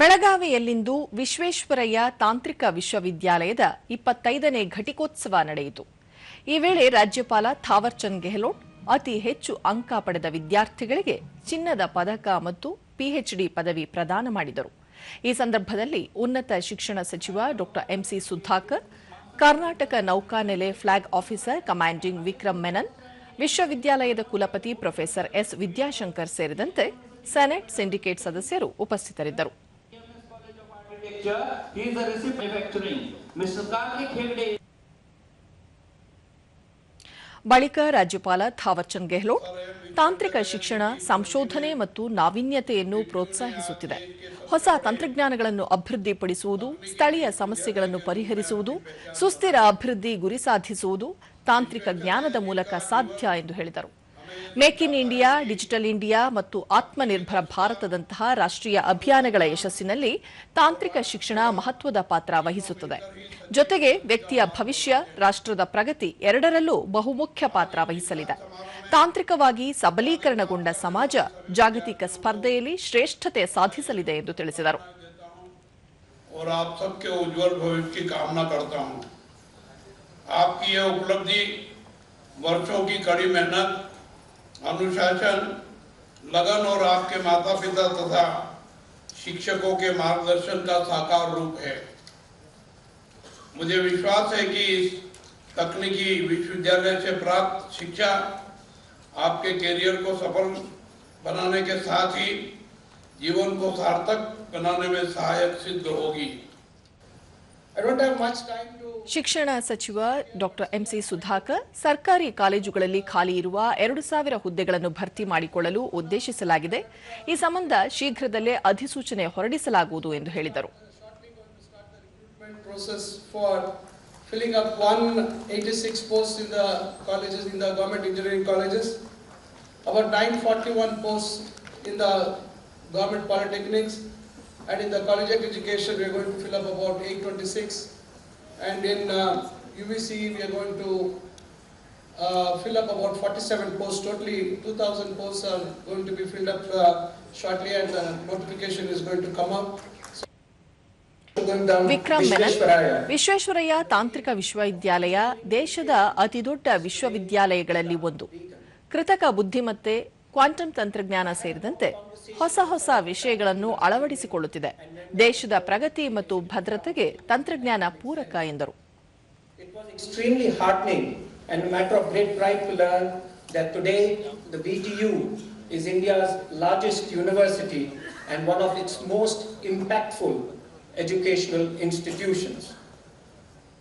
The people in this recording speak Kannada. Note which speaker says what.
Speaker 1: ಬೆಳಗಾವಿಯಲ್ಲಿಂದು ವಿಶ್ವೇಶ್ವರಯ್ಯ ತಾಂತ್ರಿಕ ವಿಶ್ವವಿದ್ಯಾಲಯದ ಇಪ್ಪತ್ತೈದನೇ ಘಟಿಕೋತ್ಸವ ನಡೆಯಿತು. ಈ ವೇಳೆ ರಾಜ್ಯಪಾಲ ಥಾವರ್ಚಂದ್ ಗೆಹ್ಲೋಟ್ ಅತಿ ಹೆಚ್ಚು ಅಂಕ ಪಡೆದ ವಿದ್ಯಾರ್ಥಿಗಳಿಗೆ ಚಿನ್ನದ ಪದಕ ಮತ್ತು ಪಿಎಚ್ಡಿ ಪದವಿ ಪ್ರದಾನ ಮಾಡಿದರು. ಈ ಸಂದರ್ಭದಲ್ಲಿ ಉನ್ನತ ಶಿಕ್ಷಣ ಸಚಿವ ಡಾ MC Sudhakar, Karnataka ನೌಕಾನೆಲೆ flag officer commanding Vikram Menon, ವಿಶ್ವವಿದ್ಯಾಲಯದ ಕುಲಪತಿ ಪ್ರೊಫೆಸರ್ ಎಸ್ ವಿದ್ಯಾಶಂಕರ್ ಸೇರಿದಂತೆ ಸೆನೆಟ್ ಸಿಂಡಿಕೇಟ್ ಸದಸ್ಯರು ಉಪಸ್ಥಿತರಿದ್ದರು.
Speaker 2: Architecture, he is a recipe manufacturing. Mr. Karthik Hegde
Speaker 1: ಬಳಿಕ ರಾಜ್ಯಪಾಲ ಥಾವರ್ಚಂದ್ ಗೆಹ್ಲೋಟ್ ತಾಂತ್ರಿಕ ಶಿಕ್ಷಣ ಸಂಶೋಧನೆ ಮತ್ತು ನಾವೀನ್ಯತೆಯನ್ನು ಪ್ರೋತ್ಸಾಹಿಸುತ್ತಿದೆ ಹೊಸ ತಂತ್ರಜ್ಞಾನಗಳನ್ನು ಅಭಿವೃದ್ಧಿಪಡಿಸುವುದು ಸ್ಥಳೀಯ ಸಮಸ್ಯೆಗಳನ್ನು ಪರಿಹರಿಸುವುದು ಸುಸ್ಥಿರ ಅಭಿವೃದ್ಧಿ ಗುರಿ ಸಾಧಿಸುವುದು ತಾಂತ್ರಿಕ ಜ್ಞಾನದ ಮೂಲಕ ಸಾಧ್ಯ ಎಂದು ಹೇಳಿದರು make in India digital India ಮತ್ತು ಆತ್ಮನಿರ್ಭರ ಭಾರತದಂತಹ ರಾಷ್ಟ್ರೀಯ ಅಭಿಯಾನಗಳ ಯಶಸ್ಸಿನಲ್ಲಿ ತಾಂತ್ರಿಕ ಶಿಕ್ಷಣ ಮಹತ್ವದ ಪಾತ್ರ ವಹಿಸುತ್ತದೆ ಜೊತೆಗೆ ವ್ಯಕ್ತಿಯ ಭವಿಷ್ಯ ರಾಷ್ಟ್ರದ ಪ್ರಗತಿ ಎರಡರಲ್ಲೂ ಬಹುಮುಖ್ಯ ಪಾತ್ರ ವಹಿಸಲಿದೆ ತಾಂತ್ರಿಕವಾಗಿ ಸಬಲೀಕರಣಗೊಂಡ ಸಮಾಜ ಜಾಗತಿಕ ಸ್ಪರ್ಧೆಯಲ್ಲಿ ಶ್ರೇಷ್ಠತೆ ಸಾಧಿಸಲಿದೆ ಎಂದು ತಿಳಿಸಿದರು
Speaker 3: और आप सबके उज्जवल भविष्य की कामना करता हूं आपकी यह उपलब्धि वर्षों की कड़ी मेहनत अनुशासन लगन और आपके माता पिता तथा शिक्षकों के मार्गदर्शन का साकार रूप है। मुझे विश्वास है कि इस तकनीकी विश्वविद्यालय से प्राप्त शिक्षा आपके कैरियर को सफल बनाने के साथ ही जीवन को सार्थक बनाने में सहायक सिद्ध होगी।
Speaker 4: I don't have much time to
Speaker 1: ಶಿಕ್ಷಣ ಸಚಿವ ಡಾಕ್ಟರ್ ಎಂಸಿ ಸುಧಾಕರ್, ಸರ್ಕಾರಿ ಕಾಲೇಜುಗಳಲ್ಲಿ ಖಾಲಿ ಇರುವ ಎರಡು ಸಾವಿರ ಹುದ್ದೆಗಳನ್ನು ಭರ್ತಿ ಮಾಡಿಕೊಳ್ಳಲು ಉದ್ದೇಶಿಸಲಾಗಿದೆ. ಈ ಸಂಬಂಧ ಶೀಘ್ರದಲ್ಲೇ ಅಧಿಸೂಚನೆ ಹೊರಡಿಸಲಾಗುವುದು ಎಂದು ಹೇಳಿದರು.
Speaker 4: And in uh, UVC, we are going to uh, fill up about 47 posts. Totally, 2,000 posts are going to be filled up uh, shortly, and the notification is going to come up. Down
Speaker 1: Vikram Menon
Speaker 4: Vishwavidyalaya,
Speaker 1: Visvesvaraya ತಾಂತ್ರಿಕ ವಿಶ್ವವಿದ್ಯಾಲಯ ದೇಶದ ಅತಿದೊಡ್ಡ ವಿಶ್ವವಿದ್ಯಾಲಯಗಳಲ್ಲಿ ಒಂದು ಕೃತಕ ಬುದ್ಧಿಮತ್ತೆ ಕ್ವಾಂಟಮ್ ತಂತ್ರಜ್ಞಾನ ಸೇರಿದಂತೆ ಹೊಸ ಹೊಸ ವಿಷಯಗಳನ್ನು ಅಳವಡಿಸಿಕೊಳ್ಳುತ್ತಿದೆ ದೇಶದ ಪ್ರಗತಿ ಮತ್ತು ಭದ್ರತೆಗೆ ತಂತ್ರಜ್ಞಾನ ಪೂರಕ ಎಂದರು
Speaker 5: that today the BTU is India's largest university and one of its most impactful educational institutions.